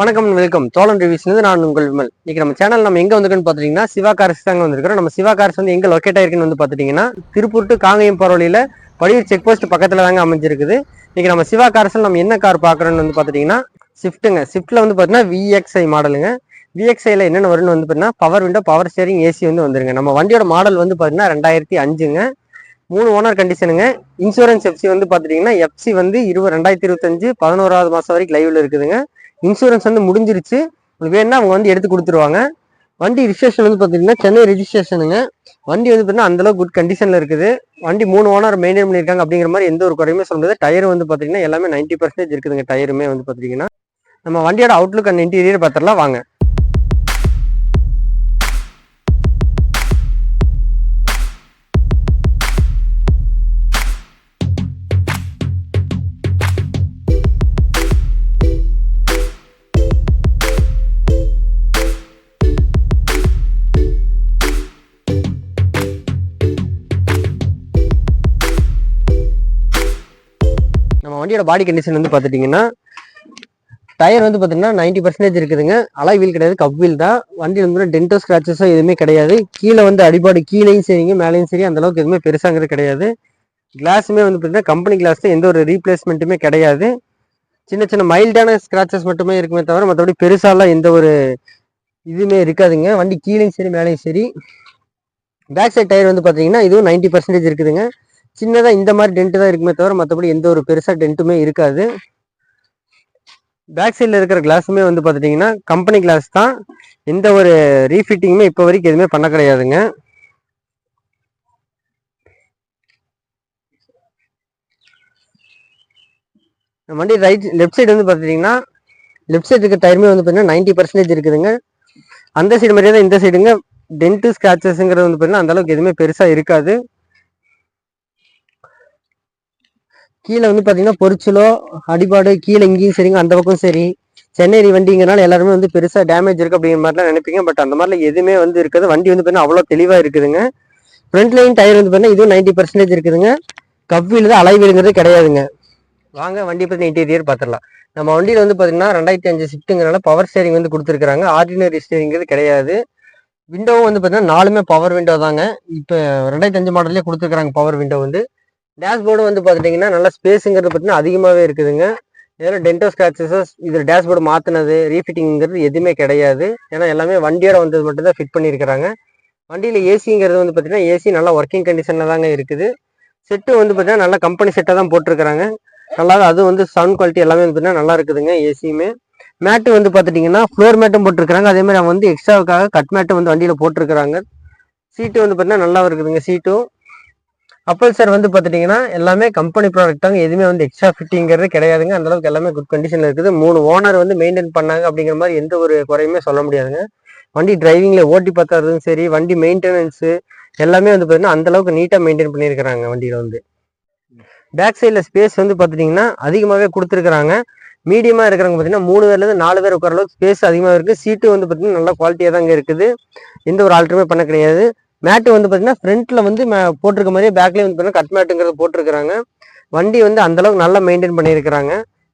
வணக்கம் வெல்கம் தோழன் ரிவியூஸ்லேருந்து நான் உங்கள் விமல். இன்னைக்கு நம்ம சேனல் நம்ம எங்கே வந்திருக்குன்னு பார்த்துட்டிங்கன்னா சிவா கார்ஸ் தாங்க வந்திருக்கிறோம். நம்ம சிவா கார்ஸ் வந்து எங்கே லொக்கேட் ஆயிருக்குன்னு வந்து பார்த்துட்டிங்கன்னா திருப்பூர் டு காங்கேயம் பரவலியில் படியூர் செக் போஸ்ட் பக்கத்தில் தாங்க அமைஞ்சிருக்குது. இன்னைக்கு நம்ம சிவா கார்ஸ்ல நம்ம என்ன கார் பார்க்குறோன்னு வந்து பார்த்துட்டிங்கன்னா ஸ்விஃப்ட்டுங்க ஸ்விஃப்ட்டில் வந்து பார்த்தீங்கன்னா விஎக்ஸ்ஐ மாடலுங்க விஎக்ஸ்ஐயில் என்னென்ன வரும்னு வந்து பார்த்தீங்கன்னா power window power steering AC வந்து வந்துருங்க. நம்ம வண்டியோட மாடல் வந்து பார்த்தீங்கன்னா ரெண்டாயிரத்தி அஞ்சுங்க மூணு ஓனர் கண்டிஷனுங்க இன்சூரன்ஸ் எஃப்சி வந்து பார்த்துட்டிங்கன்னா எஃப்சி வந்து இருபது ரெண்டாயிரத்தி இருபத்தஞ்சு பதினோராவது மாதம் வரைக்கும் லைவில் இருக்குதுங்க. இன்சூரன்ஸ் வந்து முடிஞ்சிருச்சு. உங்களுக்கு வேணும்னா அவங்க வந்து எடுத்து கொடுத்துருவாங்க. வண்டி ரிஜிஸ்ட்ரேஷன் வந்து பார்த்தீங்கன்னா சென்னை ரெஜிஸ்ட்ரேஷனுங்க வண்டி வந்து பார்த்தீங்கன்னா அந்தளவுக்கு குட் கண்டிஷனில் இருக்குது. வண்டி மூணு ஓனர் மெயின்டைன் பண்ணியிருக்காங்க அப்படிங்கிற மாதிரி எந்த ஒரு குறையுமே சொல்ல முடியாது. டயர் வந்து பார்த்தீங்கன்னா எல்லாமே நைன்ட்டி பர்சன்டேஜ் இருக்குதுங்க. டயருமே வந்து பார்த்தீங்கன்னா நம்ம வண்டியோட அவுட்லுக் அண்ட் இன்டீரியர் பார்த்துடலாம். வாங்க. வண்டியோட பாடி கண்டிஷன் வந்து பார்த்துட்டிங்கன்னா டயர் வந்து பார்த்தீங்கன்னா நைன்டி பர்சன்டேஜ் இருக்குதுங்க. அலாய் வீல் கிடையாது கப் வீல் தான். வண்டி வந்து டென்டோ ஸ்க்ராச்சஸோ எதுவுமே கிடையாது. கீழே வந்து அடிபாடு கீழேயும் சரிங்க மேலேயும் சரி அந்த அளவுக்கு எதுவுமே பெருசாங்கிறது கிடையாது. கிளாஸுமே வந்து பார்த்தீங்கன்னா கம்பெனி கிளாஸ் தான் எந்த ஒரு ரீப்ளேஸ்மெண்ட்டுமே கிடையாது. சின்ன சின்ன மைல்டான ஸ்க்ராச்சஸ் மட்டுமே இருக்குமே தவிர மற்றபடி பெருசாலாம் எந்த ஒரு இதுவுமே இருக்காதுங்க. வண்டி கீழேயும் சரி மேலேயும் சரி. பேக் சைட் டயர் வந்து பார்த்தீங்கன்னா இதுவும் நைன்டி பர்சன்டேஜ் இருக்குதுங்க. சின்னதாக இந்த மாதிரி டென்ட் தான் இருக்குமே தவிர மற்றபடி எந்த ஒரு பெருசாக டென்ட்டுமே இருக்காது. பேக் சைடில் இருக்கிற கிளாஸுமே வந்து பார்த்துட்டிங்கன்னா கம்பெனி கிளாஸ் தான். எந்த ஒரு ரீஃபிட்டிங்குமே இப்போ வரைக்கும் எதுவுமே பண்ண கிடையாதுங்க. வண்டி ரைட் லெஃப்ட் சைடு வந்து பார்த்துட்டிங்கன்னா லெஃப்ட் சைடு இருக்க டயருமே வந்து பார்த்தீங்கன்னா நைன்ட்டி பர்சன்டேஜ் இருக்குதுங்க. அந்த சைடு மாதிரியே தான் இந்த சைடுங்க டென்ட்டு ஸ்க்ராச்சஸுங்கிறது வந்து பார்த்தீங்கன்னா அந்தளவுக்கு எதுவுமே பெருசாக இருக்காது. கீழே வந்து பார்த்தீங்கன்னா பொரிச்சலோ அடிபாடு கீழே இங்கேயும் சரிங்க அந்த பக்கம் சரி. சென்னை வண்டிங்கிறனால எல்லாருமே வந்து பெருசாக டேமேஜ் இருக்குது அப்படிங்கிற மாதிரிலாம் நினைப்பீங்க. பட் அந்த மாதிரிலாம் எதுவுமே வந்து இருக்காது. வண்டி வந்து பார்த்தீங்கன்னா அவ்வளோ தெளிவாக இருக்குதுங்க. ஃப்ரண்ட் லைன் டயர் வந்து பார்த்தீங்கன்னா இதுவும் நைன்ட்டி பர்சன்டேஜ் இருக்குதுங்க. கவ்வியில் தான் அலைவீடுங்கிறது கிடையாதுங்க. வாங்க வண்டி பற்றி இன்டீரியர் பார்த்துடலாம் நம்ம வண்டியில் வந்து பார்த்தீங்கன்னா ரெண்டாயிரத்தி அஞ்சு ஷிஃப்ட்டுங்கிறனால பவர் ஸ்டேரிங் வந்து கொடுத்துருக்காங்க ஆர்டினரி ஸ்டேரிங்கிறது கிடையாது. விண்டோவும் வந்து பார்த்தீங்கன்னா நாலுமே பவர் விண்டோ தாங்க. இப்போ ரெண்டாயிரத்தி அஞ்சு மாடல்லே கொடுத்துருக்காங்க பவர் விண்டோ வந்து. டேஷ்போர்டு வந்து பார்த்துட்டிங்கன்னா நல்லா ஸ்பேஸுங்கிறது பார்த்தீங்கன்னா அதிகமாகவே இருக்குதுங்க. ஏன்னா டென்டோ ஸ்க்ராச்சஸஸ் இதில் டேஷ்போர்டு மாற்றினது ரீஃபிட்டிங்கிறது எதுவுமே கிடையாது. ஏன்னா எல்லாமே வண்டியோட வந்தது மட்டும்தான் ஃபிட் பண்ணியிருக்கிறாங்க. வண்டியில் ஏசிங்கிறது வந்து பார்த்தீங்கன்னா ஏசி நல்லா ஒர்க்கிங் கண்டிஷனில் தாங்க இருக்குது. செட்டு வந்து பார்த்திங்கன்னா நல்லா கம்பெனி செட்டாக தான் போட்டிருக்கிறாங்க. நல்லா அது வந்து சவுண்ட் குவாலிட்டி எல்லாமே வந்து பார்த்திங்கன்னா நல்லா இருக்குதுங்க ஏசியுமே மேட்டு வந்து பார்த்துட்டிங்கன்னா ஃப்ளோர் மேட்டும் போட்டிருக்கிறாங்க. அதேமாதிரி அவங்க வந்து எக்ஸ்ட்ராவுக்காக கட் மேட்டும் வந்து வண்டியில் போட்டிருக்கிறாங்க. சீட்டு வந்து பார்த்திங்கன்னா நல்லா இருக்குதுங்க. சீட்டும் அப்பல் சார் வந்து பார்த்துட்டிங்கன்னா எல்லாமே கம்பெனி ப்ராடக்ட் தாங்க. எதுவுமே வந்து எக்ஸ்ட்ரா ஃபிட்டிங்கிறது கிடையாதுங்க. அந்தளவுக்கு எல்லாமே குட் கண்டிஷனில் இருக்குது. மூணு ஓனர் வந்து மெயின்டைன் பண்ணாங்க அப்படிங்கிற மாதிரி எந்த ஒரு குறையுமே சொல்ல முடியாதுங்க. வண்டி டிரைவிங்கில் ஓட்டி பார்த்தாலும் சரி வண்டி மெயின்டெனன்ஸு எல்லாமே வந்து பார்த்தீங்கன்னா அந்தளவுக்கு நீட்டாக மெயின்டைன் பண்ணியிருக்கிறாங்க வண்டியில் வந்து. பேக் சைடில் ஸ்பேஸ் வந்து பார்த்துட்டிங்கன்னா அதிகமாகவே கொடுத்துருக்குறாங்க. மீடியமாக இருக்கிறவங்க பார்த்தீங்கன்னா மூணு பேர்லேருந்து நாலு பேர் உட்கார அளவுக்கு ஸ்பேஸ் அதிகமாக இருக்குது சீட்டு வந்து பார்த்தீங்கன்னா நல்லா குவாலிட்டியாக தாங்க இருக்குது. எந்த ஒரு ஆல்ட்ருமே பண்ண கிடையாது. மேட்டு வந்து பார்த்தீங்கன்னா ஃப்ரண்ட்டில் வந்து போட்டிருக்க மாதிரியே பேக்லேயே வந்து பார்த்தீங்கன்னா கட் மேட்டுங்கிறது போட்டிருக்கிறாங்க. வண்டி வந்து அந்தளவுக்கு நல்லா மெயின்டைன் பண்ணியிருக்கிறாங்க.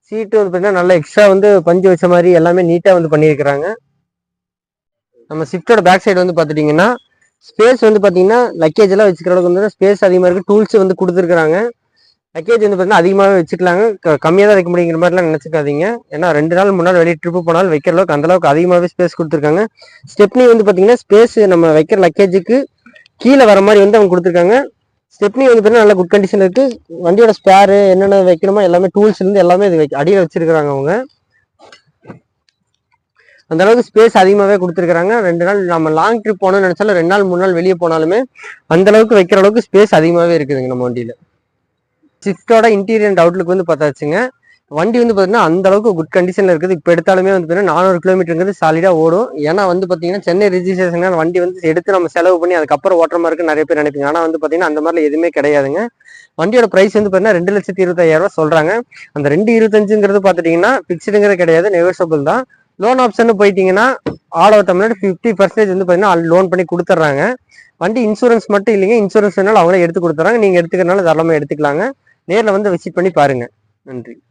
சீட்டு வந்து பார்த்தீங்கன்னா நல்லா எக்ஸ்ட்ரா வந்து பஞ்சு வச்ச மாதிரி எல்லாமே நீட்டாக வந்து பண்ணியிருக்கிறாங்க. நம்ம ஸ்விஃப்டோட பேக் சைடு வந்து பார்த்துட்டிங்கன்னா ஸ்பேஸ் வந்து பார்த்தீங்கன்னா லக்கேஜ் எல்லாம் வச்சுக்கிற அளவுக்கு வந்து ஸ்பேஸ் அதிகமாக இருக்குது டூல்ஸ் வந்து கொடுத்துருக்குறாங்க. லக்கேஜ் வந்து பார்த்தீங்கன்னா அதிகமாகவே வச்சுக்கலாங்க. கம்மியாக தான் வைக்க முடியுங்கிற மாதிரிலாம் நினச்சிக்காதீங்க. ஏன்னா ரெண்டு நாள் மூணு நாள் வெளியே ட்ரிப்பு போனாலும் வைக்கிற அளவுக்கு அந்தளவுக்கு அதிகமாகவே ஸ்பேஸ் கொடுத்துருக்காங்க. ஸ்டெப்னி வந்து பார்த்தீங்கன்னா ஸ்பேஸ் நம்ம வைக்கிற லக்கேஜுக்கு கீழே வர மாதிரி வந்து அவங்க கொடுத்துருக்காங்க. ஸ்டெப்னி வந்து பார்த்தீங்கன்னா நல்ல குட் கண்டிஷன் இருக்குது வண்டியோட ஸ்பேரு என்னென்ன வைக்கணுமோ எல்லாமே டூல்ஸ்லேருந்து எல்லாமே இது வைக்க அடியில் வச்சுருக்கிறாங்க அவங்க. அந்த அளவுக்கு ஸ்பேஸ் அதிகமாகவே கொடுத்துருக்காங்க ரெண்டு நாள் நம்ம லாங் ட்ரிப் போனோம்னு நினச்சாலும் ரெண்டு நாள் மூணு நாள் வெளியே போனாலுமே அந்த அளவுக்கு வைக்கிற அளவுக்கு ஸ்பேஸ் அதிகமாகவே இருக்குதுங்க நம்ம வண்டியில். ஸ்விஃப்டோட இன்டீரியர் அண்ட் அவுட்லுக் வந்து பார்த்தாச்சுங்க. வண்டி வந்து பார்த்தீங்கன்னா அந்த அளவுக்கு குட் கண்டிஷனில் இருக்குது. இப்போ எடுத்தாலுமே வந்து பார்த்தீங்கன்னா நானூறு கிலோமீட்டருங்கிறது சாலிடாக ஓடும். ஏன்னா வந்து பார்த்தீங்கன்னா சென்னை ரிஜிஸ்ட்ரேஷன் வண்டி வந்து எடுத்து நம்ம செலவு பண்ணி அதுக்கப்புறம் ஓட்டுற மாதிரி இருக்கு நிறைய பேர் நினைப்பீங்க. ஆனால் வந்து பார்த்தீங்கன்னா அந்த மாதிரிலாம் எதுவுமே கிடையாதுங்க. வண்டியோட ப்ரைஸ் வந்து பார்த்தீங்கன்னா ரெண்டு லட்சத்தி இருபத்தாயிரம் ரூபா சொல்கிறாங்க அந்த ரெண்டு இருபத்தஞ்சுங்கிறது பார்த்துட்டிங்கன்னா ஃபிக்ஸ்டுங்கிறது கிடையாது. நெகோசியபிள் தான். லோன் ஆப்ஷன் போயிட்டீங்கன்னா all over Tamil Nadu fifty percentage வந்து பார்த்தீங்கன்னா லோன் பண்ணி கொடுத்துட்றாங்க. வண்டி இன்சூரன்ஸ் மட்டும் இல்லைங்க. இன்சூரன்ஸ் வேணாலும் அவங்களே எடுத்து கொடுத்துறாங்க நீங்கள் எடுத்துக்கிறனால தாராளமாக எடுத்துக்கலாங்க. நேரில் வந்து விசிட் பண்ணி பாருங்கள் நன்றி.